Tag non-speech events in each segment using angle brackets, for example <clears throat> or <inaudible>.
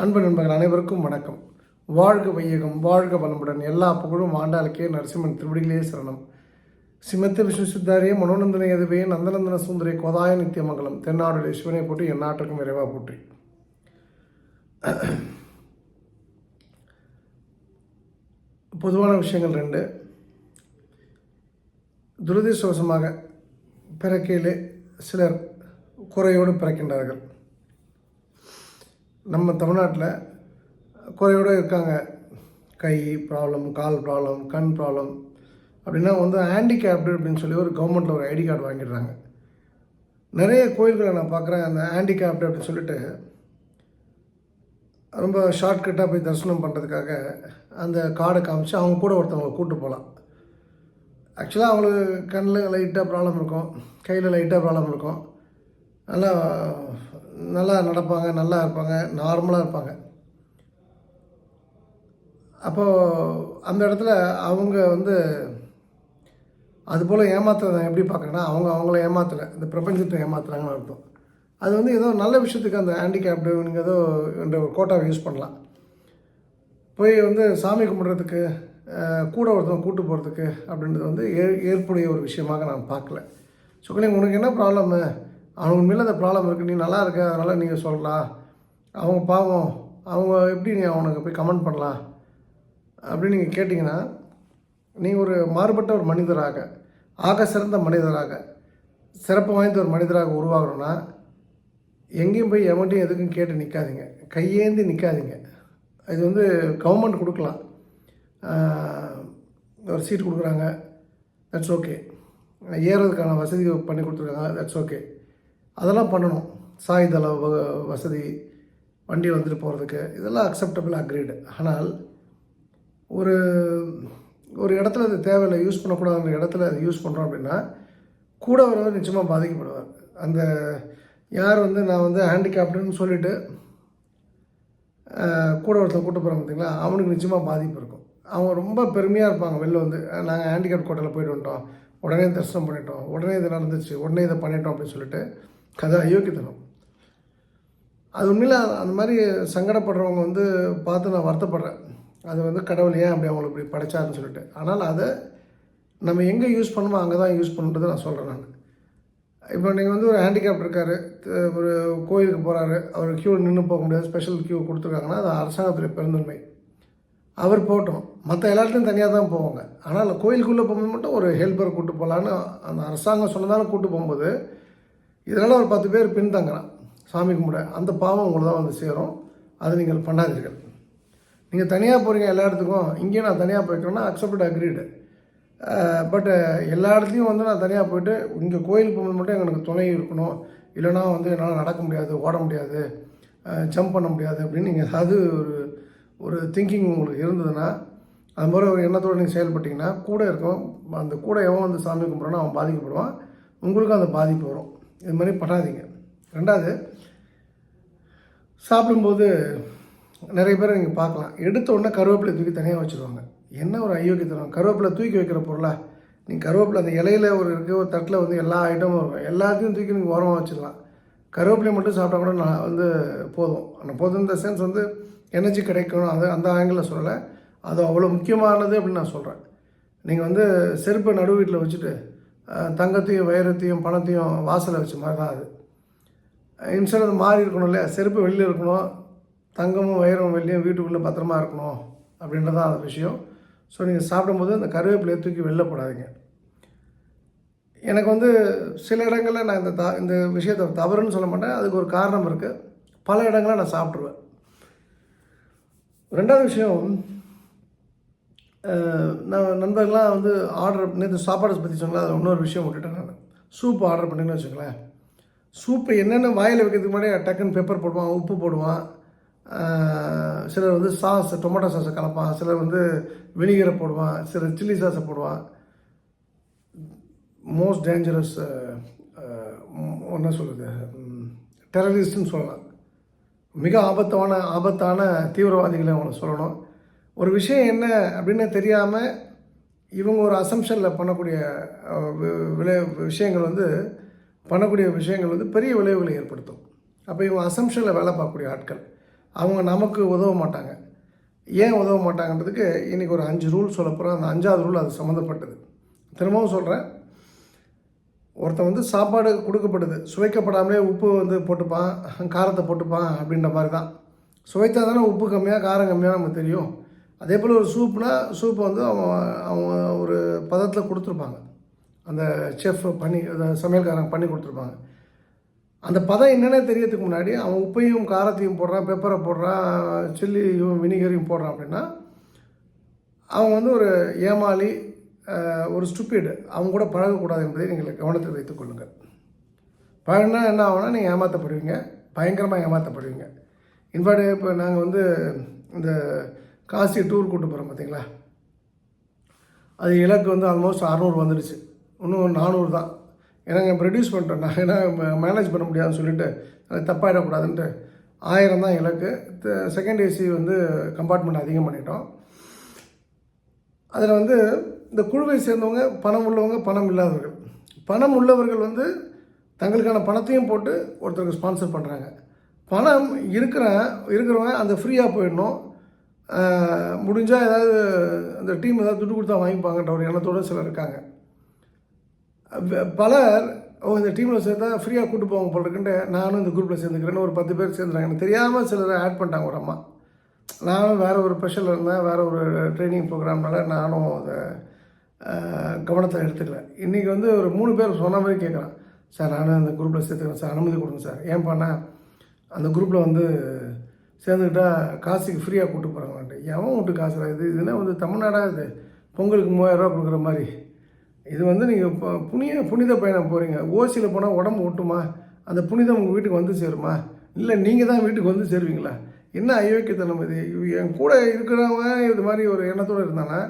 அன்பு நண்பர்கள் அனைவருக்கும் வணக்கம். வாழ்க வையகம் வாழ்க வளமுடன். எல்லா புகழும் ஆண்டாளுக்கே நரசிம்மன் திருவடிகளே சரணம். சிமத்த விஷ்ணு சித்தாரிய மனோநந்தன எதுவே நந்தநந்தன சுந்தரி கோதாய நித்தியமங்கலம் தென்னாடுடைய சிவனை போற்றி எந்நாட்டுக்கும் விரைவாக போற்றி. பொதுவான விஷயங்கள் ரெண்டு. துரதிர்ஷ்டவசமாக பிறக்கையிலே சிலர் குறையோடு பிறக்கின்றார்கள். நம்ம தமிழ்நாட்டில் குறையோடு இருக்காங்க. கை ப்ராப்ளம் கால் ப்ராப்ளம் கண் ப்ராப்ளம் அப்படின்னா வந்து ஹேண்டிகேப்டு அப்படின்னு சொல்லி ஒரு கவர்மெண்ட்டில் ஒரு ஐடி கார்டு வாங்கிடுறாங்க. நிறைய கோயில்களை நான் பார்க்குறேன். அந்த ஹேண்டிகேப்டு அப்படின்னு சொல்லிட்டு ரொம்ப ஷார்ட்கட்டாக போய் தரிசனம் பண்ணுறதுக்காக அந்த கார்டை காமிச்சு அவங்க கூட ஒருத்தவங்களை கூப்பிட்டு போகலாம். ஆக்சுவலாக அவங்களுக்கு கண்ணில் லைட்டாக ப்ராப்ளம் இருக்கும். கையில் லைட்டாக ப்ராப்ளம் இருக்கும். நல்லா நல்லா நடப்பாங்க நல்லா இருப்பாங்க நார்மலாக இருப்பாங்க. அப்போது அந்த இடத்துல அவங்க வந்து அதுபோல் ஏமாத்துறத எப்படி பார்க்குறேன்னா அவங்க அவங்கள ஏமாத்தலை இந்த பிரபஞ்சத்தை ஏமாத்துறாங்கன்னு அர்த்தம். அது வந்து ஏதோ நல்ல விஷயத்துக்கு அந்த ஹேண்டிகேப்டுங்க நீங்கள் ஏதோ என்ற ஒரு கோட்டாவை யூஸ் பண்ணலாம். போய் வந்து சாமி கும்பிட்றதுக்கு கூட ஒருத்தவங்க கூட்டு போகிறதுக்கு அப்படின்றது வந்து ஏ ஏற்புடைய ஒரு விஷயமாக நான் பார்க்கல. சுக்கனி உனக்கு என்ன ப்ராப்ளமு அவங்க உண்மையில் அந்த ப்ராப்ளம் இருக்குது நீ நல்லா இருக்க அதனால் நீங்கள் சொல்லலாம் அவங்க பாவம் அவங்க எப்படி நீ அவனுக்கு போய் கமெண்ட் பண்ணலாம் அப்படின்னு நீங்கள் கேட்டிங்கன்னா நீங்கள் ஒரு மாறுபட்ட ஒரு மனிதராக ஆக சிறந்த மனிதராக சிறப்பு வாய்ந்த ஒரு மனிதராக உருவாகணும்னா எங்கேயும் போய் எவன்ட்டையும் எதுக்கும் கேட்டு நிற்காதீங்க கையேந்தி நிற்காதீங்க இது வந்து கவர்மெண்ட் கொடுக்கலாம். ஒரு சீட் கொடுக்குறாங்க. தட்ஸ் ஓகே ஏறுறதுக்கான வசதி பண்ணி கொடுத்துருக்காங்க. தட்ஸ் ஓகே அதெல்லாம் பண்ணணும். சாயுதள வ- வசதி வண்டி வந்துட்டு போகிறதுக்கு இதெல்லாம் அக்செப்டபிள் அக்ரீடு ஆனால் ஒரு ஒரு இடத்துல அது தேவையில்லை யூஸ் பண்ணக்கூடாதுன்ற இடத்துல அது யூஸ் பண்ணுறோம் அப்படின்னா கூட வரவர் நிச்சயமாக பாதிக்கப்படுவார். அந்த யார் வந்து நான் வந்து ஹேண்டிகேப்டுன்னு சொல்லிவிட்டு கூட ஒருத்தர் கூட்டு போகிறாங்க பார்த்தீங்களா அவனுக்கு நிச்சயமாக பாதிப்பு இருக்கும். அவங்க ரொம்ப பெருமையாக இருப்பாங்க வெளில வந்து நாங்கள் ஹேண்டிகேப் கோட்டையில் போயிட்டு வந்துட்டோம் உடனே தரிசனம் பண்ணிட்டோம் உடனே இது நடந்துச்சு உடனே இதை பண்ணிட்டோம் அப்படின்னு சொல்லிட்டு கதை அயோக்கியத்தனம் அது உண்மையில் அந்த மாதிரி சங்கடப்படுறவங்க வந்து பார்த்து நான் வருத்தப்படுறேன். அது வந்து கடவுள் ஏன் அப்படி அவங்களுக்கு இப்படி படைச்சாருன்னு சொல்லிட்டு. ஆனால் அதை நம்ம எங்கே யூஸ் பண்ணணுமோ அங்கே தான் யூஸ் பண்ணுறது நான் சொல்கிறேன் நான். இப்போ நீங்கள் வந்து ஒரு ஹேண்டிகேப் இருக்கார் ஒரு கோயிலுக்கு போகிறாரு அவர் க்யூ நின்று போக முடியாது ஸ்பெஷல் க்யூ கொடுத்துருக்காங்கன்னா அது அரசாங்கத்துடைய பெருந்தன்மை. அவர் போட்டோம் மற்ற எல்லாத்துலையும் தனியாக தான் போவாங்க. ஆனால் கோயிலுக்குள்ளே போகும்போது மட்டும் ஒரு ஹெல்ப்பர் கூப்பிட்டு போகலான்னு அந்த அரசாங்கம் சொன்னதாலும் கூட்டு போகும்போது இதனால் ஒரு பத்து பேர் பின்தங்குறான் சாமி கும்பிட. அந்த பாவம் உங்களை தான் வந்து சேரும். அதை நீங்கள் பண்ணாதீர்கள். நீங்கள் தனியாக போகிறீங்க எல்லா இடத்துக்கும். இங்கேயும் நான் தனியாக போய்க்கிறேன்னா அக்செப்ட் அக்ரீடு பட்டு எல்லா இடத்துலையும் வந்து நான் தனியாக போயிட்டு இங்கே கோயிலுக்கு போகும்போது மட்டும் எனக்கு துணை இருக்கணும். இல்லைனா வந்து என்னால் நடக்க முடியாது ஓட முடியாது ஜம்ப் பண்ண முடியாது அப்படின்னு நீங்கள் ஏதாவது ஒரு ஒரு திங்கிங் உங்களுக்கு இருந்ததுன்னா அது மாதிரி ஒரு எண்ணத்தோடு நீங்கள் செயல்பட்டிங்கன்னா கூட இருக்கும் அந்த கூட எவன் வந்து சாமி கும்பிட்றானோ அவன் பாதிக்கப்படுவான். உங்களுக்கும் அந்த பாதிப்பு வரும். இது மாதிரி பண்ணாதீங்க. ரெண்டாவது சாப்பிடும்போது நிறைய பேர் நீங்கள் பார்க்கலாம். எடுத்த உடனே கருவேப்பிலை தூக்கி தனியாக வச்சுருவாங்க. என்ன ஒரு அயோக்கியத்தனம் கருவேப்பிலை தூக்கி வைக்கிற பொருளா? நீங்கள் கருவேப்பிலை அந்த இலையில ஒரு இருக்குது ஒரு தட்டில் வந்து எல்லா ஐட்டமும் இருக்கும் எல்லாத்தையும் தூக்கி நீங்கள் ஓரமாக வச்சிடலாம். கருவேப்பிலை மட்டும் சாப்பிட்டா கூட நான் வந்து போதும். ஆனால் போதும் இந்த சென்ஸ் வந்து எனர்ஜி கிடைக்கணும். அது அந்த ஆங்கிளில் சொல்லலை. அது அவ்வளோ முக்கியமானது அப்படின்னு நான் சொல்கிறேன் நீங்கள் வந்து செருப்பை நடு வீட்டில் வச்சுட்டு தங்கத்தையும் வைரத்தையும் பணத்தையும் வாசலை வச்ச மாதிரி தான் அது. இன்சூரன்ஸ் அது மாறி இருக்கணும் இல்லையா? செருப்பு வெளியில் இருக்கணும் தங்கமும் வைரமும் வெளியும் வீட்டுக்குள்ளே பத்திரமா இருக்கணும் அப்படின்றதான் அந்த விஷயம். ஸோ நீங்கள் சாப்பிடும்போது இந்த கருவேப்பிலையை தூக்கி வெளில போடாதீங்க. எனக்கு வந்து சில இடங்களில் நான் இந்த த இந்த விஷயத்தை தவறுன்னு சொல்ல மாட்டேன். அதுக்கு ஒரு காரணம் இருக்குது பல இடங்களில் நான் சாப்பிட்ருவேன் ரெண்டாவது விஷயம் நான் நண்பர்கள்லாம் வந்து ஆர்டர் நேற்று சாப்பாடு பற்றி சொன்னேன் அதில் இன்னொரு விஷயம் விட்டுட்டேன் நான். சூப் ஆர்டர் பண்ணேன்னு வச்சுக்கலேன் சூப்பு என்னென்ன வாயில் வைக்கிறதுக்கு முன்னாடி டக்குன்னு பெப்பர் போடுவான் உப்பு போடுவான். சிலர் வந்து சாஸ் டொமேட்டோ சாஸை கலப்பான். சிலர் வந்து வினிகரை போடுவான். சிலர் சில்லி சாஸை போடுவான். மோஸ்ட் டேஞ்சரஸ் என்ன சொல்கிறது டெரரிஸ்ட்னு சொல்லலாம். மிக ஆபத்தான ஆபத்தான தீவிரவாதிகளை அவங்களை சொல்லணும். ஒரு விஷயம் என்ன அப்படின்னு தெரியாமல் இவங்க ஒரு அசம்ஷனில் பண்ணக்கூடிய விளை விஷயங்கள் வந்து பண்ணக்கூடிய விஷயங்கள் வந்து பெரிய விளைவுகளை ஏற்படுத்தும். அப்போ இவங்க அசம்ஷனில் வேலை பார்க்கக்கூடிய ஆட்கள் அவங்க நமக்கு உதவ மாட்டாங்க. ஏன் உதவ மாட்டாங்கன்றதுக்கு இன்றைக்கி ஒரு அஞ்சு ரூல் சொல்ல போகிறோம் அந்த அஞ்சாவது ரூல் அது சம்மந்தப்பட்டது. திரும்பவும் சொல்கிறேன் ஒருத்தன் வந்து சாப்பாடு கொடுக்கப்படுது. சுவைக்கப்படாமலே உப்பு வந்து போட்டுப்பான் காரத்தை போட்டுப்பான் அப்படின்ற மாதிரி தான். சுவைத்தா தானே உப்பு கம்மியாக காரம் கம்மியாக நமக்கு தெரியும். அதே போல் ஒரு சூப்னா சூப்பை வந்து அவன் அவன் ஒரு பதத்தில் கொடுத்துருப்பாங்க. அந்த செஃப் பண்ணி அந்த சமையல்காரங்க பண்ணி கொடுத்துருப்பாங்க. அந்த பதம் என்னென்ன தெரியறதுக்கு முன்னாடி அவன் உப்பையும் காரத்தையும் போடுறான் பெப்பரை போடுறான் சில்லியும் வினிகரையும் போடுறான் அப்படின்னா அவன் வந்து ஒரு ஏமாளி ஒரு ஸ்டூப்பிடு அவங்க கூட பழகக்கூடாது என்பதை நீங்கள் கவனத்தில் வைத்துக் கொள்ளுங்கள். பழகினா என்ன ஆகும்னா நீங்கள் ஏமாற்றப்படுவீங்க பயங்கரமாக ஏமாற்றப்படுவீங்க இன்ஃபேக்ட் இப்போ நாங்கள் வந்து இந்த காசி டூர் கூட்டு போகிறோம் பார்த்தீங்களா அது இலக்கு வந்து ஆல்மோஸ்ட் அறநூறு வந்துடுச்சு இன்னும் நானூறு தான். ஏன்னா இப்போ ரெடியூஸ் பண்ணிட்டோம். நான் ஏன்னா மேனேஜ் பண்ண முடியாதுன்னு சொல்லிட்டு அது தப்பாயிடக்கூடாதுன்ட்டு ஆயிரம் தான் இலக்கு. செகண்ட் ஏசி வந்து கம்பார்ட்மெண்ட் அதிகம் பண்ணிட்டோம். அதில் வந்து இந்த குழுவை சேர்ந்தவங்க பணம் உள்ளவங்க பணம் இல்லாதவர்கள். பணம் உள்ளவர்கள் வந்து தங்களுக்கான பணத்தையும் போட்டு ஒருத்தருக்கு ஸ்பான்சர் பண்ணுறாங்க பணம் இருக்கிற இருக்கிறவங்க அந்த ஃப்ரீயாக போயிடணும். முடிஞ்சால் ஏதாவது அந்த டீம் ஏதாவது துட்டு கொடுத்தா வாங்கிப்பாங்கன்ற ஒரு எண்ணத்தோடு சிலர் இருக்காங்க. பலர் ஓ இந்த டீமில் சேர்த்தா ஃப்ரீயாக கூட்டு போவாங்க போல இருக்குன்ட்டு நானும் இந்த குரூப்பில் சேர்ந்துக்கிறேன்னு ஒரு பத்து பேர் சேர்ந்துறாங்க. எனக்கு தெரியாமல் சிலரை ஆட் பண்ணிட்டாங்க ஒரு அம்மா. நானும் வேறு ஒரு ப்ரெஷரில் இருந்தேன் வேறு ஒரு ட்ரைனிங் ப்ரோக்ராம்னால நானும் அதை கவனத்தை எடுத்துக்கல. இன்றைக்கி வந்து ஒரு மூணு பேர் சொன்ன மாதிரி கேட்குறான் சார் நானும் அந்த குரூப்பில் சேர்த்துக்கிறேன். சார் அனுமதி கொடுங்க சார். ஏன் பண்ணால் அந்த குரூப்பில் வந்து சேர்ந்துக்கிட்டா காசுக்கு ஃப்ரீயாக கூட்டு போகிறாங்களான்ட்டு எவன் விட்டு காசுடா இது? இதுனா வந்து தமிழ்நாடாக இது? பொங்கலுக்கு மூவாயிரரூவா கொடுக்குற மாதிரி. இது வந்து நீங்கள் புனித புனித பயணம் போகிறீங்க ஓசியில் போனால் உடம்பு ஒட்டுமா? அந்த புனிதம் உங்கள் வீட்டுக்கு வந்து சேருமா? இல்லை நீங்கள் தான் வீட்டுக்கு வந்து சேருவீங்களா? என்ன அயோக்கியத்தனம் இது? என் கூட இருக்கிறவங்க இது மாதிரி ஒரு எண்ணத்தோடு இருந்தானா?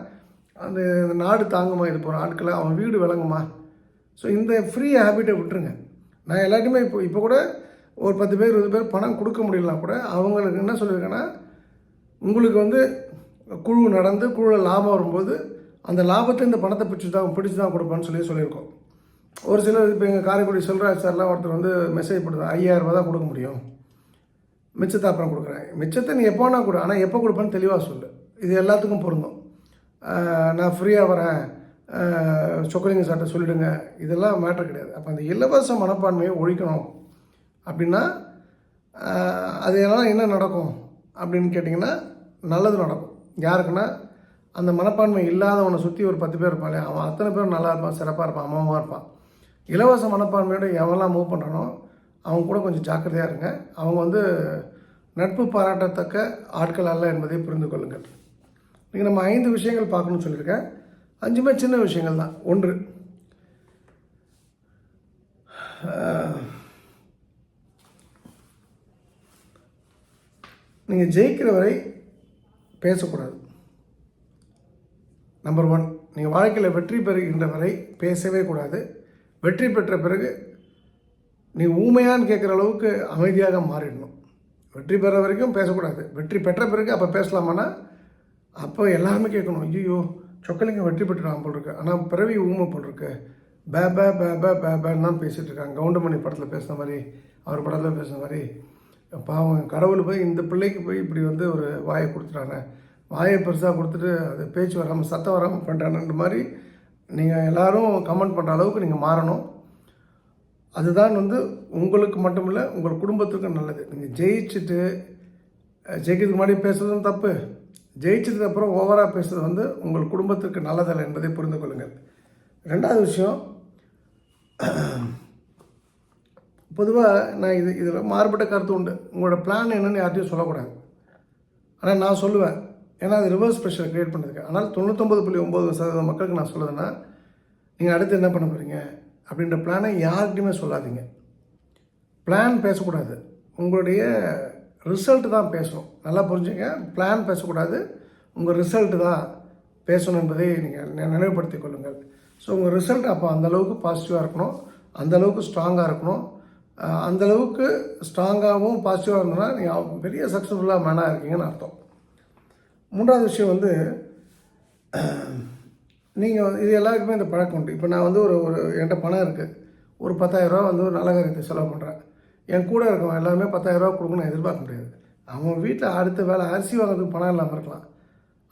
அந்த நாடு தாங்குமா? இது போகிற ஆட்களை அவன் வீடு விளங்குமா? ஸோ இந்த ஃப்ரீ ஹேபிட்டை விட்டுருங்க. நான் எல்லாத்தையுமே இப்போ இப்போ கூட ஒரு பத்து பேர் இருபது பேர் பணம் கொடுக்க முடியலனா கூட அவங்களுக்கு என்ன சொல்லியிருக்கேன்னா உங்களுக்கு வந்து குழு நடந்து குழுவில் லாபம் வரும்போது அந்த லாபத்தை இந்த பணத்தை பிடிச்சி தான் பிடிச்சி தான் கொடுப்பான்னு சொல்லி சொல்லியிருக்கோம். ஒரு சிலர் இப்போ எங்கள் காரைக்குடி செல்வராஜ் சார்லாம் ஒருத்தர் வந்து மெசேஜ் பண்ணுறது ஐயாயிரம் ரூபா தான் கொடுக்க முடியும். மிச்சத்தை அப்புறம் கொடுக்குறேன். மிச்சத்தை நீ எப்போனா கொடு ஆனால் எப்போ கொடுப்பேன்னு தெளிவாக சொல்லு. இது எல்லாத்துக்கும் பொருந்தும். நான் ஃப்ரீயாக வரேன். சொக்கலிங்க சார்ட்ட சொல்லிவிடுங்க இதெல்லாம் மேட்ரு கிடையாது. அப்போ அந்த இலவச மனப்பான்மையை ஒழிக்கணும். அப்படின்னா அது எல்லாம் என்ன நடக்கும் அப்படின்னு கேட்டிங்கன்னா நல்லது நடக்கும். யாருக்குன்னா அந்த மனப்பான்மை இல்லாதவனை சுற்றி ஒரு பத்து பேர் இருப்பான் அவன் அத்தனை பேரும் நல்லா இருப்பான் சிறப்பாக இருப்பான் அம்மாவாக இருப்பான். இலவச மனப்பான்மையோட எவன்லாம் மூவ் பண்ணுறானோ அவங்க கூட கொஞ்சம் ஜாக்கிரதையாக இருங்க. அவங்க வந்து நட்பு பாராட்டத்தக்க ஆட்கள் அல்ல என்பதை புரிந்து கொள்ளுங்கள். நீங்கள் நம்ம ஐந்து விஷயங்கள் பார்க்கணும்னு சொல்லியிருக்கேன். அஞ்சுமே சின்ன விஷயங்கள் தான். ஒன்று நீங்கள் ஜெயிக்கிற வரை பேசக்கூடாது. நம்பர் ஒன் நீங்கள் வாழ்க்கையில் வெற்றி பெறுகின்ற வரை பேசவே கூடாது. வெற்றி பெற்ற பிறகு நீ ஊமையான்னு கேட்குற அளவுக்கு அமைதியாக மாறிடணும். வெற்றி பெற வரைக்கும் பேசக்கூடாது. வெற்றி பெற்ற பிறகு அப்போ பேசலாமான்னா அப்போ எல்லாருமே கேட்கணும் ஐயோ சொக்கலிங்க வெற்றி பெற்றுடான் போல் இருக்கு ஆனால் பிறவி ஊமை போல் இருக்கு பே பே பே பே பே பேன்னு தான் பேசிகிட்டு இருக்காங்க. கவுண்டமணி படத்தில் பேசுன மாதிரி அவர் படத்தில் பேசுன மாதிரி. பாவம் கடவுள் போய் இந்த பிள்ளைக்கு போய் இப்படி வந்து ஒரு வாயை கொடுத்துட்றாங்க வாயை பெருசாக கொடுத்துட்டு அது பேச்சு வராமல் சத்தம் வராமல் பண்ணிட்டானுன்ற மாதிரி நீங்கள் எல்லோரும் கமெண்ட் பண்ணுற அளவுக்கு நீங்கள் மாறணும். அதுதான் வந்து உங்களுக்கு மட்டும் இல்லை உங்கள் குடும்பத்துக்கும் நல்லது. நீங்கள் ஜெயிச்சுட்டு ஜெயிக்கிறதுக்கு முன்னாடி பேசுறதும் தப்பு. ஜெயிச்சதுக்கு அப்புறம் ஓவராக பேசுறது வந்து உங்கள் குடும்பத்துக்கு நல்லதல்ல என்பதை புரிந்து கொள்ளுங்கள். ரெண்டாவது விஷயம் பொதுவாக நான் இது இதில் மாறுபட்ட கருத்து உண்டு. உங்களோட பிளான் என்னென்னு யார்ட்டையும் சொல்லக்கூடாது. ஆனால் நான் சொல்லுவேன். ஏன்னா அது ரிவர்ஸ் ப்ரெஷர் க்ரியேட் பண்ணுறதுக்கு ஆனால் தொண்ணூத்தொம்பது புள்ளி ஒம்பது சதவீதம் மக்களுக்கு நான் சொல்லுதுன்னா நீங்கள் அடுத்து என்ன பண்ண போகிறீங்க அப்படின்ற பிளானை யார்கிட்டையுமே சொல்லாதீங்க. பிளான் பேசக்கூடாது. உங்களுடைய ரிசல்ட் தான் பேசணும் நல்லா புரிஞ்சுங்க. பிளான் பேசக்கூடாது. உங்கள் ரிசல்ட் தான் பேசணும் என்பதை நீங்கள் நினைவுபடுத்திக் கொள்ளுங்கள். ஸோ உங்கள் ரிசல்ட் அப்போ அந்த அளவுக்கு பாசிட்டிவாக இருக்கணும். அந்தளவுக்கு ஸ்ட்ராங்காக இருக்கணும். அந்தளவுக்கு ஸ்ட்ராங்காகவும் பாசிட்டிவாக இருந்தோம்னா நீங்கள் பெரிய சக்ஸஸ்ஃபுல்லாக மேனாக இருக்கீங்கன்னு அர்த்தம். மூன்றாவது விஷயம் வந்து <clears throat> நீங்கள் இது எல்லாருக்குமே இந்த பழக்கம் உண்டு. இப்போ நான் வந்து ஒரு ஒரு என்கிட்ட பணம் இருக்குது ஒரு பத்தாயிரரூவா வந்து ஒரு நல்ல காரியத்தை செலவு பண்ணுறேன் என் கூட இருக்கவன் எல்லாருமே பத்தாயிரரூவா கொடுக்கணும் எதிர்பார்க்க முடியாது. அவன் வீட்டில் அடுத்த வேலை அரிசி வாங்குறதுக்கு பணம் இல்லாமல் இருக்கலாம்.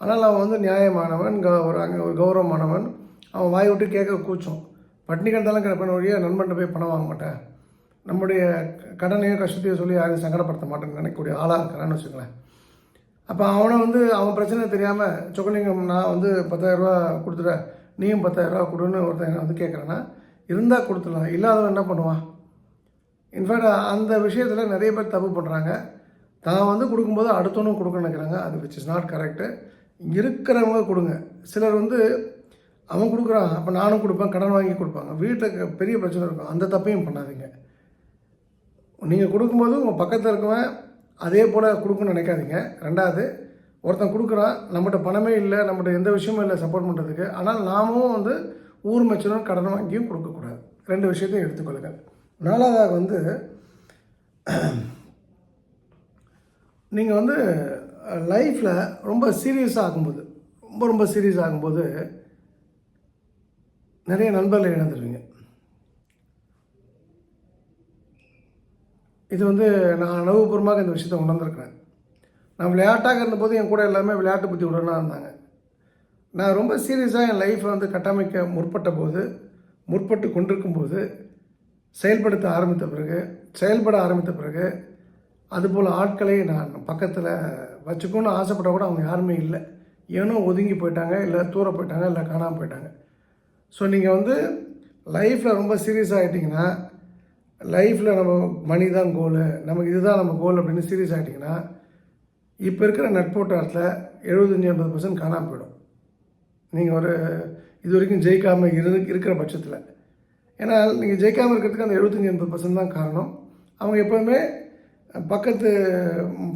ஆனால் அவன் வந்து நியாயமானவன் க ஒரு அங்கே ஒரு கௌரவமானவன். அவன் வாய் விட்டு கேட்க கூச்சம். பட்டினி கண்டாலும் கிடப்பேன் வழியாக நண்பன்ட்ட போய் பணம் வாங்க மாட்டேன். நம்முடைய கடனையும் கஷ்டத்தையும் சொல்லி யாரையும் சங்கடப்படுத்த மாட்டேன்னு நினைக்கக்கூடிய ஆளாக இருக்கிறான்னு வச்சுக்கோங்களேன். அப்போ அவனை வந்து அவன் பிரச்சனை தெரியாமல் சொக்கலிங்கம் நான் வந்து பத்தாயிரரூபா கொடுத்துட்டேன் நீயும் பத்தாயிரரூபா கொடுன்னு ஒருத்தன் வந்து கேட்குறேன்னா இருந்தால் கொடுத்துடலாம். இல்லாதவன் என்ன பண்ணுவான்? இன்ஃபேக்ட் அந்த விஷயத்தில் நிறைய பேர் தப்பு பண்ணுறாங்க தான் வந்து கொடுக்கும்போது அடுத்தவனும் கொடுக்கணும்னு நினைக்கிறாங்க. அது விச் இஸ் நாட் கரெக்டு இருக்கிறவங்க கொடுங்க. சிலர் வந்து அவன் கொடுக்குறான் அப்போ நானும் கொடுப்பேன் கடன் வாங்கி கொடுப்பாங்க. வீட்டுக்கு பெரிய பிரச்சனை இருக்கும். அந்த தப்பையும் பண்ணாதீங்க. நீங்கள் கொடுக்கும்போது உங்கள் பக்கத்தில் இருக்கவன் அதே போல் கொடுக்கணும்னு நினைக்காதீங்க. ரெண்டாவது ஒருத்தன் கொடுக்குறான் நம்மகிட்ட பணமே இல்லை நம்மகிட்ட எந்த விஷயமும் இல்லை சப்போர்ட் பண்ணுறதுக்கு ஆனால் நாமும் வந்து ஊர் மச்சனும் கடன் வாங்கியும் கொடுக்கக்கூடாது. ரெண்டு விஷயத்தையும் எடுத்துக்கொள்ளுங்கள் நாலாவதாக வந்து நீங்கள் வந்து லைஃப்பில் ரொம்ப சீரியஸாக ஆகும்போது ரொம்ப ரொம்ப சீரியஸ் ஆகும்போது நிறைய நண்பர்களை இழந்துருவீங்க இது வந்து நான் அனுபவபூர்வமாக இந்த விஷயத்தை உணர்ந்திருக்கிறேன். நான் விளையாட்டாக இருந்தபோது என் கூட எல்லாமே விளையாட்டு புத்தி உடனாக இருந்தாங்க. நான் ரொம்ப சீரியஸாக என் லைஃப்பை வந்து கட்டமைக்க முற்பட்ட போது முற்பட்டு கொண்டிருக்கும் போது செயல்படுத்த ஆரம்பித்த பிறகு செயல்பட ஆரம்பித்த பிறகு அதுபோல் ஆட்களை நான் பக்கத்தில் வச்சுக்கணும்னு ஆசைப்பட்ட கூட அவங்க யாருமே இல்லை. ஏனோ ஒதுங்கி போயிட்டாங்க இல்லை தூர போயிட்டாங்க இல்லை காணாமல் போயிட்டாங்க. ஸோ நீங்கள் வந்து லைஃப்பில் ரொம்ப சீரியஸ் ஆகிட்டிங்கன்னா லைஃப்பில் நம்ம மணி தான் கோலு நமக்கு இதுதான் நம்ம கோல் அப்படின்னு சீரியஸ் ஆகிட்டிங்கன்னா இப்போ இருக்கிற நட்போட்டாரத்தில் எழுபத்தஞ்சி எண்பது பர்சன்ட் காணாமல் போயிடும். நீங்கள் ஒரு இது வரைக்கும் ஜெயிக்காமல் இரு இருக்கிற பட்சத்தில். ஏன்னா நீங்கள் ஜெயிக்காமல் இருக்கிறதுக்கு அந்த எழுபத்தஞ்சி எண்பது பர்சன்ட் தான் காரணம். அவங்க எப்போவுமே பக்கத்து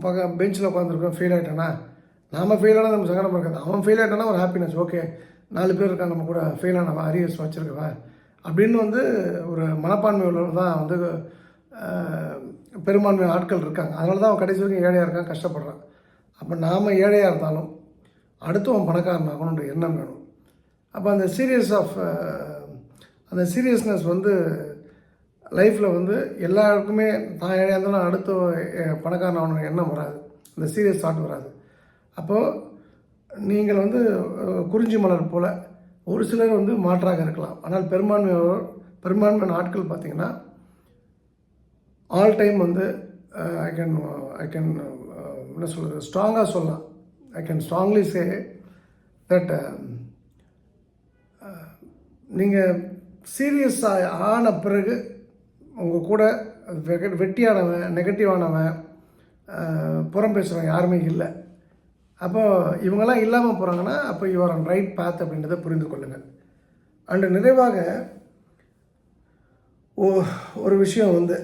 பக்க பெஞ்சில் உட்காந்துருக்கோம் ஃபெயில் ஆகிட்டானா நாம் ஃபெயில் ஆனால் நம்ம சங்கடமாக இருக்காது. அவன் ஃபெயில் ஆகிட்டானா ஒரு ஹாப்பினஸ் ஓகே நாலு பேர் இருக்கான் நம்ம கூட ஃபெயில் ஆனவன் அரியர்ஸ் வச்சுருக்கவன். அப்படின்னு வந்து ஒரு மனப்பான்மை உள்ளவர் தான் வந்து பெரும்பான்மை ஆட்கள் இருக்காங்க. அதனால தான் அவன் கடைசி வரைக்கும் ஏழையாக இருக்கான் கஷ்டப்படுறான். அப்போ நாம் ஏழையாக இருந்தாலும் அடுத்தவன் பணக்காரன் ஆகணுன்ற எண்ணம் வேணும். அப்போ அந்த சீரியஸ் ஆஃப் அந்த சீரியஸ்னஸ் வந்து லைஃப்பில் வந்து எல்லாருக்குமே தான் ஏழையாக இருந்தாலும் அடுத்த பணக்காரன் ஆகணுன்ற எண்ணம் வராது. அந்த சீரியஸ் தாட் வராது. அப்போது நீங்கள் வந்து குறிஞ்சி மலர் போல் ஒரு சிலர் வந்து மாற்றாக இருக்கலாம். ஆனால் பெரும்பான்மை பெரும்பான்மையான ஆட்கள் பார்த்தீங்கன்னா ஆல் டைம் வந்து ஐ கேன் ஐ கேன் என்ன சொல்கிறது ஸ்ட்ராங்காக சொல்லலாம். I can strongly say that நீங்கள் சீரியஸாக ஆன பிறகு உங்கள் கூட வெக- வெட்டியானவன் நெகட்டிவானவன் uh, புறம் பேசுகிறவன் யாருமே இல்லை. அப்போது இவங்கெல்லாம் இல்லாமல் போகிறாங்கன்னா அப்போ யுவர் ஆன் ரைட் பாத் அப்படின்றத புரிந்து கொள்ளுங்கள். அண்டு நிறைவாக ஓ ஒரு விஷயம் வந்து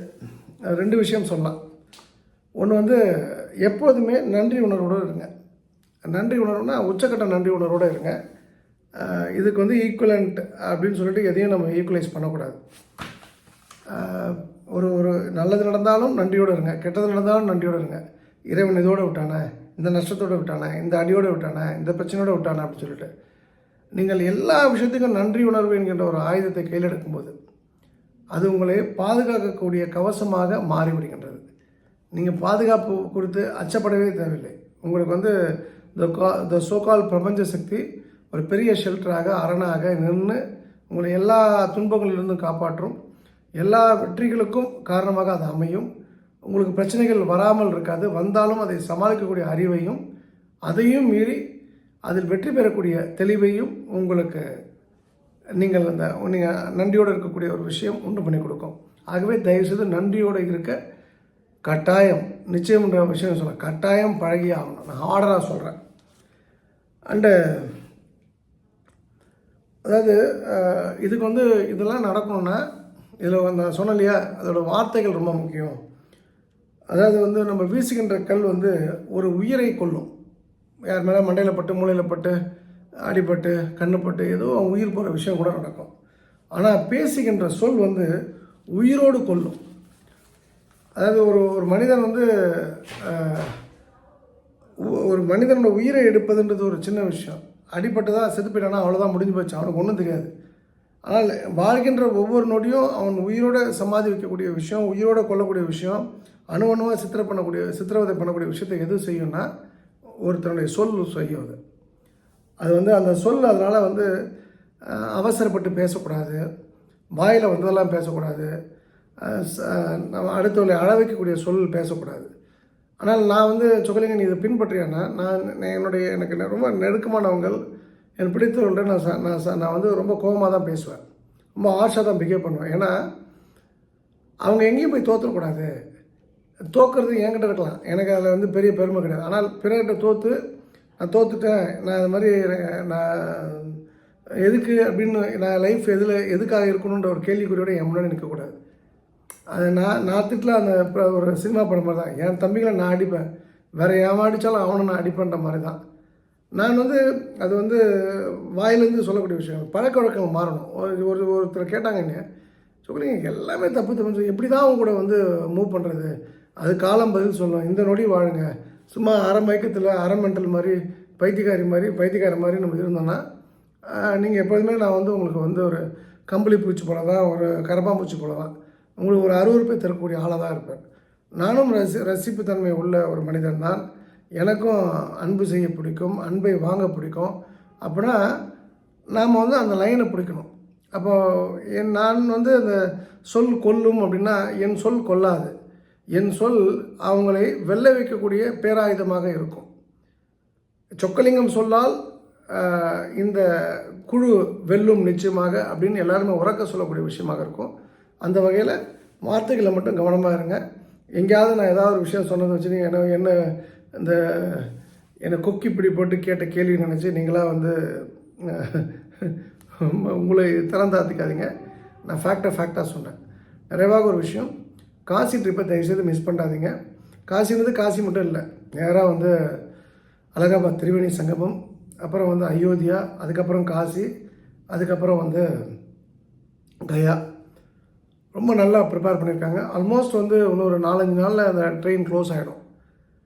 ரெண்டு விஷயம் சொல்லலாம் ஒன்று வந்து எப்போதுமே நன்றி உணர்வோடு இருங்க. நன்றி உணர்வுனா உச்சக்கட்ட நன்றி உணர்வோடு இருங்க. இதுக்கு வந்து ஈக்குவலண்ட் அப்படின்னு சொல்லிட்டு எதையும் நம்ம ஈக்குவலைஸ் பண்ணக்கூடாது. ஒரு ஒரு நல்லது நடந்தாலும் நன்றியோடு இருங்க. கெட்டது நடந்தாலும் நன்றியோடு இருங்க. இறைவன் இதோடு விட்டானே? இந்த நஷ்டத்தோடு விட்டானே இந்த அடியோடு விட்டானே இந்த பிரச்சனையோடு விட்டானே அப்படின்னு சொல்லிட்டு நீங்கள் எல்லா விஷயத்துக்கும் நன்றி உணர்வு என்கின்ற ஒரு ஆயுதத்தை கையில் எடுக்கும்போது அது உங்களை பாதுகாக்கக்கூடிய கவசமாக மாறிவிடுகின்றது. நீங்கள் பாதுகாப்பு குறித்து அச்சப்படவே தேவையில்லை. உங்களுக்கு வந்து த கா த சோகால் பிரபஞ்ச சக்தி ஒரு பெரிய ஷெல்டராக அரணாக நின்று உங்களை எல்லா துன்பங்களிலிருந்தும் காப்பாற்றும் எல்லா வெற்றிகளுக்கும் காரணமாக அது அமையும். உங்களுக்கு பிரச்சனைகள் வராமல் இருக்காது. வந்தாலும் அதை சமாளிக்கக்கூடிய அறிவையும் அதையும் மீறி அதில் வெற்றி பெறக்கூடிய தெளிவையும் உங்களுக்கு நீங்கள் அந்த நீங்கள் நன்றியோடு இருக்கக்கூடிய ஒரு விஷயம் உண்டு பண்ணி கொடுக்கும். ஆகவே தயவுசெய்து நன்றியோடு இருக்க கட்டாயம் நிச்சயம்ன்ற விஷயம் சொல்கிறேன் கட்டாயம் பழகி ஆகணும். நான் ஆர்டராக சொல்கிறேன் அண்டு அதாவது இதுக்கு வந்து இதெல்லாம் நடக்கணும்னா இதில் நான் சொன்னேன் இல்லையா வார்த்தைகள் ரொம்ப முக்கியம். அதாவது வந்து நம்ம வீசுகின்ற கல் வந்து ஒரு உயிரை கொல்லும். யார் மேலே மண்டையில் பட்டு மூளையில் பட்டு அடிபட்டு கண்ணுப்பட்டு ஏதோ அவன் உயிர் போகிற விஷயம் கூட நடக்கும். ஆனால் பேசுகின்ற சொல் வந்து உயிரோடு கொல்லும். அதாவது ஒரு ஒரு மனிதன் வந்து ஒரு மனிதனோட உயிரை எடுப்பதுன்றது ஒரு சின்ன விஷயம். அடிபட்டதா செத்து போயிட்டானா அவ்வளோதான் முடிஞ்சு போச்சு. அவனுக்கு ஒன்றும் தெரியாது. ஆனால் வாழ்கின்ற ஒவ்வொரு நொடியும் அவன் உயிரோட சமாதி வைக்கக்கூடிய விஷயம் உயிரோட கொல்லக்கூடிய விஷயம் அணு அணுவாக சித்திர பண்ணக்கூடிய சித்திரவதை பண்ணக்கூடிய விஷயத்தை எது செய்யும்னா ஒருத்தனுடைய சொல் செய்யும் அது. அது வந்து அந்த சொல் அதனால் வந்து அவசரப்பட்டு பேசக்கூடாது வாயில் வந்ததெல்லாம் பேசக்கூடாது ச- நம்ம அடுத்தவர்களை அழ வைக்கக்கூடிய சொல் பேசக்கூடாது. ஆனால் நான் வந்து சொக்கலிங்கன் இதை பின்பற்றியேன்னா நான் என்னுடைய எனக்கு ரொம்ப நெருக்கமானவங்கள் எனக்கு பிடித்தவர்கள்ட்ட நான் ச- நான் ச- நான் வந்து ரொம்ப கோபமாக தான் பேசுவேன். ரொம்ப ஆர்ஷாக தான் பிஹேவ் பண்ணுவேன். ஏன்னா அவங்க எங்கேயும் போய் தோற்றக்கூடாது தோக்கிறது என்கிட்ட இருக்கலாம். எனக்கு அதில் வந்து பெரிய பெருமை கிடையாது. ஆனால் பிறர்கிட்ட தோற்று நான் தோத்துட்டேன் நான் இது மாதிரி நான் எதுக்கு அப்படின்னு நான் லைஃப் எதில் எதுக்காக இருக்கணுன்ற ஒரு கேள்விக்குறியோட என் முன்னாடி நிற்கக்கூடாது அது நான் நான் திட்டில் அந்த ஒரு சினிமா படம் மாதிரி தான். என் தம்பிகளை நான் அடிப்பேன். வேறு எவன் அடித்தாலும் அவனை நான் அடிப்பேன்ற மாதிரி தான். நான் வந்து அது வந்து வாயிலேருந்து சொல்லக்கூடிய விஷயம். பழக்க வழக்கங்கள் மாறணும். ஒரு ஒரு ஒருத்தர் கேட்டாங்க என்ன சொல்லுங்க எல்லாமே தப்பு தப்பு சொல்லி எப்படி தான் அவங்க கூட வந்து மூவ் பண்ணுறது அது காலம் பதில் சொல்லும் இந்த நொடி வாழுங்க. சும்மா அரை மயக்கத்தில் அரை மெண்டல் மாதிரி பைத்தியக்காரி மாதிரி பைத்தியக்கார மாதிரி நம்ம இருந்தோன்னா நீங்கள் எப்போதுமே நான் வந்து உங்களுக்கு வந்து ஒரு கம்பளி பூச்சி போல தான் ஒரு கரப்பாம்பூச்சி போல தான் உங்களுக்கு ஒரு அருவருப்பை தரக்கூடிய ஆளாக தான் இருப்பேன். நானும் ரசி ரசிப்புத்தன்மை உள்ள ஒரு மனிதன் தான். எனக்கும் அன்பு செய்ய பிடிக்கும் அன்பை வாங்க பிடிக்கும். அப்படின்னா நாம் வந்து அந்த லைனை பிடிக்கணும். அப்போது என் நான் வந்து அந்த சொல் கொல்லும் அப்படின்னா என் சொல் கொல்லாது. என் சொல் அவங்களை வெல்ல வைக்கக்கூடிய பேராயுதமாக இருக்கும். சொக்கலிங்கம் சொல்லால் இந்த குழு வெல்லும் நிச்சயமாக அப்படின்னு எல்லாருமே உறக்க சொல்லக்கூடிய விஷயமாக இருக்கும். அந்த வகையில் வார்த்தைகளை மட்டும் கவனமாக இருங்க. எங்கேயாவது நான் ஏதாவது ஒரு விஷயம் சொன்னதை வச்சு நீங்கள் என்ன என்ன இந்த என்னை கொக்கி பிடி போட்டு கேட்ட கேள்வி நினச்சி நீங்களாக வந்து உங்களை திறந்தாத்திக்காதீங்க நான் ஃபேக்டாக ஃபேக்டாக சொன்னேன். நிறைவாக ஒரு விஷயம். காசி ட்ரிப்பை தயவுசெய்து மிஸ் பண்ணாதீங்க. காசின்றது காசி மட்டும் இல்லை. நேராக வந்து அலகாபாத் திரிவேணி சங்கமம் அப்புறம் வந்து அயோத்தியா அதுக்கப்புறம் காசி அதுக்கப்புறம் வந்து கயா. ரொம்ப நல்லா ப்ரிப்பேர் பண்ணியிருக்காங்க ஆல்மோஸ்ட் வந்து இன்னொரு நாலஞ்சு நாளில் அந்த ட்ரெயின் க்ளோஸ் ஆகிடும்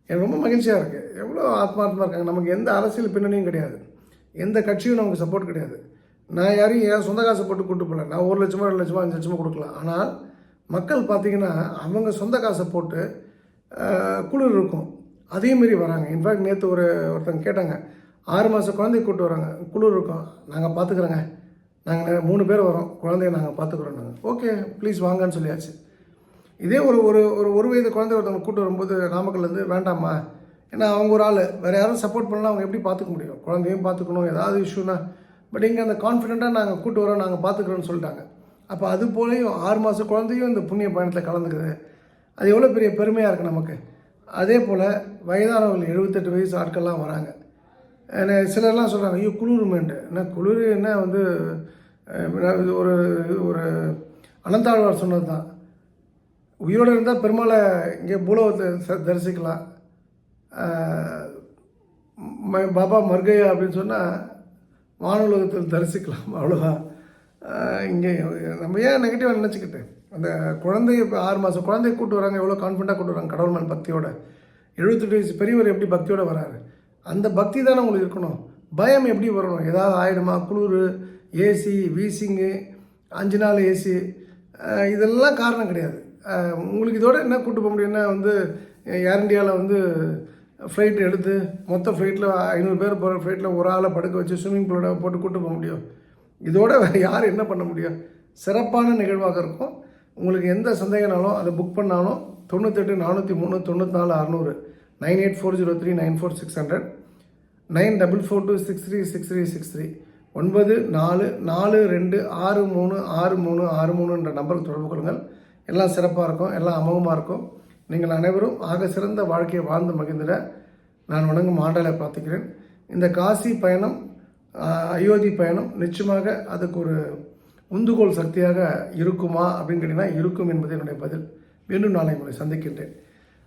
எனக்கு ரொம்ப மகிழ்ச்சியாக இருக்குது எவ்வளோ ஆத்மார்த்தமாக இருக்காங்க. நமக்கு எந்த அரசியல் பின்னணியும் கிடையாது. எந்த கட்சியும் நமக்கு சப்போர்ட் கிடையாது. நான் யாரையும் என் சொந்த காசை போட்டு கூட்டு போகல. நான் ஒரு லட்சமாக ரெண்டு லட்சமாக அஞ்சு லட்சமாக கொடுக்கலாம். ஆனால் மக்கள் பார்த்தீங்கன்னா அவங்க சொந்த காசை போட்டு குளிர் இருக்கும். அதேமாரி வராங்க. இன்ஃபேக்ட் நேற்று ஒரு ஒருத்தங்க கேட்டாங்க. ஆறு மாதம் குழந்தைய கூப்பிட்டு வராங்க. குளிர் இருக்கும். நாங்கள் பார்த்துக்குறோங்க நாங்கள் மூணு பேர் வரோம். குழந்தைய நாங்கள் பார்த்துக்குறோம் நாங்கள் ஓகே ப்ளீஸ் வாங்கன்னு சொல்லியாச்சு. இதே ஒரு ஒரு ஒரு ஒரு வயது குழந்தை ஒருத்தவங்க கூட்டு வரும்போது நாமக்கல்லேருந்து வேண்டாமா? ஏன்னா அவங்க ஒரு ஆள். வேறு யாரும் சப்போர்ட் பண்ணலாம் அவங்க எப்படி பார்த்துக்க முடியும்? குழந்தையும் பார்த்துக்கணும் ஏதாவது இஷ்யூனா பட் இங்கே அந்த கான்ஃபிடெண்ட்டாக நாங்கள் கூப்பிட்டு வரோம். நாங்கள் பார்த்துக்குறோன்னு சொல்லிட்டாங்க. அப்போ அது போலையும் ஆறு மாத குழந்தையும் இந்த புண்ணிய பயணத்தில் கலந்துக்குது. அது எவ்வளோ பெரிய பெருமையாக இருக்குது நமக்கு. அதே போல் வயதானவர்கள் எழுபத்தெட்டு வயசு ஆட்கள்லாம் வராங்க. என்ன சிலர்லாம் சொல்கிறாங்க ஐயோ குளிருமேண்டு. என்ன குளிர் என்ன வந்து இது ஒரு ஒரு அனந்தாழ்வார் சொன்னது தான் உயிரோடு இருந்தால் பெருமாளை இங்கே பூலோகத்தை தரிசிக்கலாம். ம- பாபா மர்கையா அப்படின்னு சொன்னால் வானுலகத்தில் தரிசிக்கலாம் அவ்வளோதான் இங்கே நம்ம ஏன் நெகட்டிவாக நினச்சிக்கிட்டு? அந்த குழந்தைய இப்போ ஆறு மாதம் குழந்தைய கூட்டு வராங்க எவ்வளோ கான்ஃபிடண்ட்டாக கூட்டு வராங்க கடவுள்மன் பக்தியோட. எழுபத்தெட்டு வயசு பெரியவர் எப்படி பக்தியோட வராரு? அந்த பக்தி தானே உங்களுக்கு இருக்கணும். பயம் எப்படி வரணும்? ஏதாவது ஆயிடுமா? குளிர் ஏசி வீசிங்கு அஞ்சு நாள் ஏசி இதெல்லாம் காரணம் கிடையாது. உங்களுக்கு இதோட என்ன கூட்டு போக முடியும்னா வந்து ஏர் இண்டியாவில் வந்து ஃப்ளைட் எடுத்து மொத்த ஃப்ளைட்டில் ஐநூறு பேர் போகிற ஃப்ளைட்டில் ஒரு ஆளை படுக்க வச்சு ஸ்விம்மிங் பூலோட போட்டு கூட்டு போக முடியும்? இதோட வேறு யார் என்ன பண்ண முடியும்? சிறப்பான நிகழ்வாக இருக்கும். உங்களுக்கு எந்த சந்தேகனாலும் அதை புக் பண்ணாலும் தொண்ணூத்தெட்டு நானூற்றி மூணு தொண்ணூற்றி நாலு அறநூறு nine eight four zero three nine four six hundred nine double four two six three six three six three ஒன்பது நாலு நாலு ரெண்டு ஆறு மூணு ஆறு மூணு ஆறு மூணுன்ற நம்பருக்கு தொடர்பு கொள்ளுங்கள். எல்லாம் சிறப்பாக இருக்கும் எல்லாம் அமோகமாக இருக்கும். நீங்கள் அனைவரும் ஆக சிறந்த வாழ்க்கையை வாழ்ந்து மகிழ்ந்திட நான் வணங்கும் ஆண்டாளை பார்த்துக்கிறேன் இந்த காசி பயணம் அயோத்தி பயணம் நிச்சயமாக அதுக்கு ஒரு உந்துகோல் சக்தியாக இருக்குமா அப்படின்னு கேட்டிங்கன்னா இருக்கும் என்பது என்னுடைய பதில். மீண்டும் நாளை உங்களை சந்திக்கின்றேன்.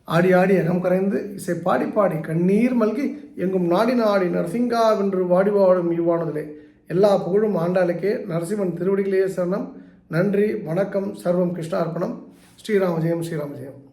ஆடி ஆடி அகம் கரைந்து இசை பாடி பாடி கண்ணீர் மல்கி எங்கும் நாடி நாடி நரசிங்கா வென்று வாடி வாடும் இவ்வானதிலே. எல்லா புகழும் ஆண்டாளுக்கே. நரசிம்மன் திருவடிகளே சரணம். நன்றி வணக்கம் சர்வம் கிருஷ்ணார்ப்பணம். ஸ்ரீராம ஜெயம் ஸ்ரீராம ஜெயம்